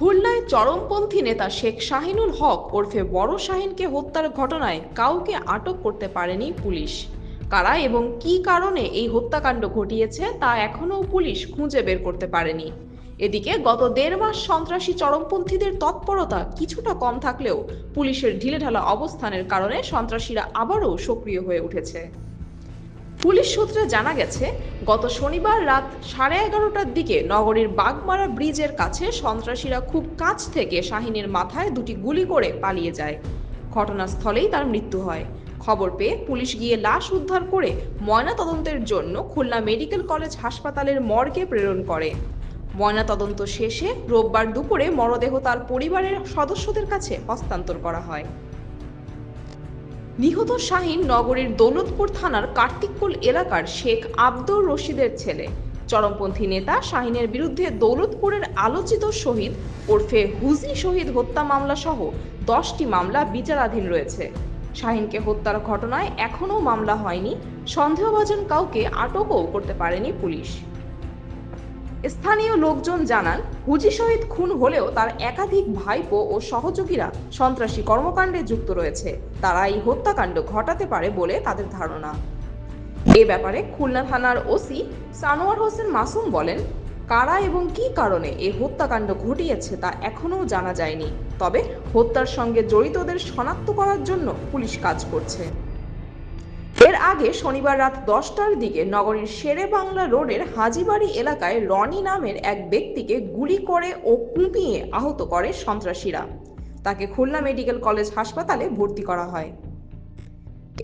খুলনায় চরমপন্থী নেতা শেখ শাহিনুল হক ওরফে বড় শাহিনকে হত্যার ঘটনায় কাউকে আটক করতে পারেনি পুলিশ। কারা এবং কী কারণে এই হত্যাকাণ্ড ঘটিয়েছে তা এখনও পুলিশ খুঁজে বের করতে পারেনি। এদিকে গত দেড় মাস সন্ত্রাসী চরমপন্থীদের তৎপরতা কিছুটা কম থাকলেও পুলিশের ঢিলেঢালা অবস্থানের কারণে সন্ত্রাসীরা আবারও সক্রিয় হয়ে উঠেছে। পুলিশ সূত্রে জানা গেছে, গত শনিবার রাত সাড়ে এগারোটার দিকে নগরীর বাগমারা ব্রিজের কাছে সন্ত্রাসীরা খুব কাছ থেকে শাহিনের মাথায় দুটি গুলি করে পালিয়ে যায়। ঘটনাস্থলেই তার মৃত্যু হয়। খবর পেয়ে পুলিশ গিয়ে লাশ উদ্ধার করে ময়নাতদন্তের জন্য খুলনা মেডিকেল কলেজ হাসপাতালের মর্গে প্রেরণ করে। ময়নাতদন্ত শেষে রোববার দুপুরে মরদেহ তার পরিবারের সদস্যদের কাছে হস্তান্তর করা হয়। নিহত শাহিন নগরীর দৌলতপুর থানার কার্তিককুল এলাকার শেখ আব্দুর রশিদের ছেলে। চরমপন্থী নেতা শাহিনের বিরুদ্ধে দৌলতপুরের আলোচিত শহীদ ওরফে হুজি শহীদ হত্যা মামলা সহ দশটি মামলা বিচারাধীন রয়েছে। শাহিনকে হত্যার ঘটনায় এখনও মামলা হয়নি। সন্দেহভাজন কাউকে আটকও করতে পারেনি পুলিশ। স্থানীয় লোকজন জানান, হুজি শহীদ খুন হলেও তার একাধিক ভাইপো ও সহযোগীরা সন্ত্রাসী কর্মকাণ্ডে যুক্ত রয়েছে। তারা এই হত্যাকাণ্ড ঘটাতে পারে বলে তাদের ধারণা। এ ব্যাপারে খুলনা থানার ওসি সানোয়ার হোসেন মাসুম বলেন, কারা এবং কী কারণে এই হত্যাকাণ্ড ঘটিয়েছে তা এখনও জানা যায়নি। তবে হত্যার সঙ্গে জড়িতদের শনাক্ত করার জন্য পুলিশ কাজ করছে। এর আগে শনিবার রাত দশটার দিকে নগরীর শেরে বাংলা রোডের হাজিবাড়ি এলাকায় রনি নামের এক ব্যক্তিকে গুলি করে ও কুপিয়ে আহত করে সন্ত্রাসীরা। তাকে খুলনা মেডিকেল কলেজ হাসপাতালে ভর্তি করা হয়।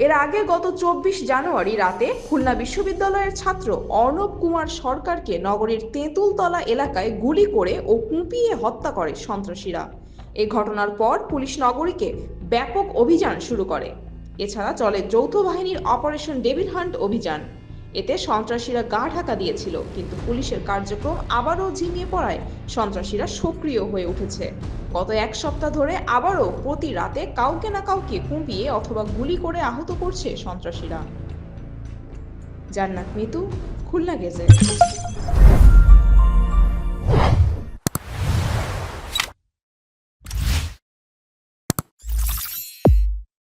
এর আগে গত চব্বিশ জানুয়ারি রাতে খুলনা বিশ্ববিদ্যালয়ের ছাত্র অর্ণব কুমার সরকারকে নগরীর তেঁতুলতলা এলাকায় গুলি করে ও কুপিয়ে হত্যা করে সন্ত্রাসীরা। এ ঘটনার পর পুলিশ নগরীকে ব্যাপক অভিযান শুরু করে। এছাড়া চলে যৌথ বাহিনীর অপারেশন ডেভিল হান্ট অভিযান। এতে সন্ত্রাসীরা গা ঢাকা দিয়েছিল, কিন্তু পুলিশের কার্যক্রম আবারও ঝিমিয়ে পড়ায় সন্ত্রাসীরা সক্রিয় হয়ে উঠেছে। গত এক সপ্তাহ ধরে আবারও প্রতি রাতে কাউকে না কাউকে কুঁপিয়ে অথবা গুলি করে আহত করছে সন্ত্রাসীরা। জান্নাত মিতু, খুলনা গেছে